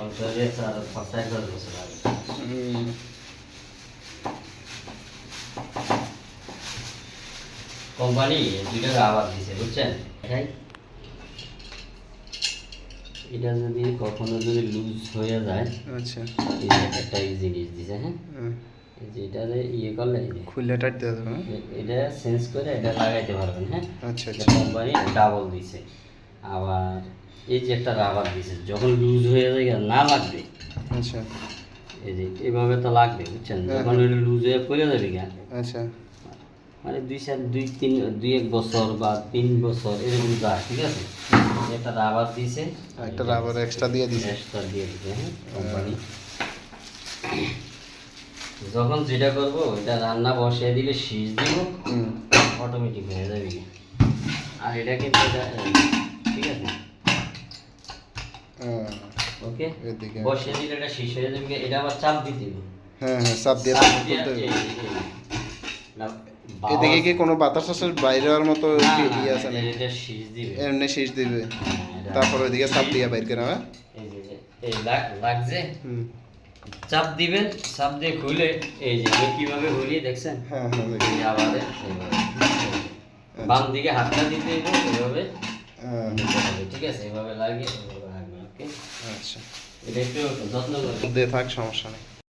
সংসারে চার পাঁচ দশ বছর আগে হুম, কোম্পানি দুইটা রাবার দিছে বুঝছেন? এটা যদি কখনো যদি লুজ হয়ে যায় আচ্ছা। এই একটা এই জিনিস দিছে হ্যাঁ? হুম, এই যে এটাতে ইয়ে করলে খুললে টাইট দেওয়া যাবে এটা চেঞ্জ করে এটা লাগাইতে পারবেন হ্যাঁ? আচ্ছা আচ্ছা। কোম্পানি ডাবল দিছে। আবার এই যে একটা রাবার দিছে যখন লুজ হয়ে যায় না লাগবে। আচ্ছা। এই যে এভাবে তো লাগবে বুঝছেন? হ্যাঁ, যখন হ্যাঁ। লুজ হয়ে পড়ে যাবে কেন আচ্ছা। মানে দুই চার দুই তিন দুই এক বছর বা তিন বছর এরকম যায় ঠিক আছে? একটা রাবার আর একটা রাবার এক্সট্রা দিয়ে দিছে। এক্সট্রা দিয়ে দিছে হ্যাঁ কোম্পানি যখন যেটা করব এটা রান্না বসিয়ে দিলে শীষ দিব অটোমেটিক হয়ে যাবে আর এটা কিন্তু ঠিক আছে? হ্যাঁ, ওকে? বসিয়ে দিলে এটা শীষ হয়ে যাবে এটা আবার চাপ দিতে হবে। হ্যাঁ হ্যাঁ চাপ দিয়ে তারপর এদিকে কি কোনো বাতাস বাইরে হওয়ার মতো ইয়ে আছে এমনি শীষ দিবে। ওইদিকে চাপ দিয়ে বাইর করে লাগছে চাপ দিবেন চাপ দিয়ে খুলে এই যে কীভাবে ঘুরিয়ে দেখছেন? হ্যাঁ হ্যাঁ আবার এইভাবে। বাম দিকে হাতটা দিতে হবে ঠিক আছে এভাবে লাগিয়ে আচ্ছা। এটা একটু যত্ন করে থাক সমস্যা নেই।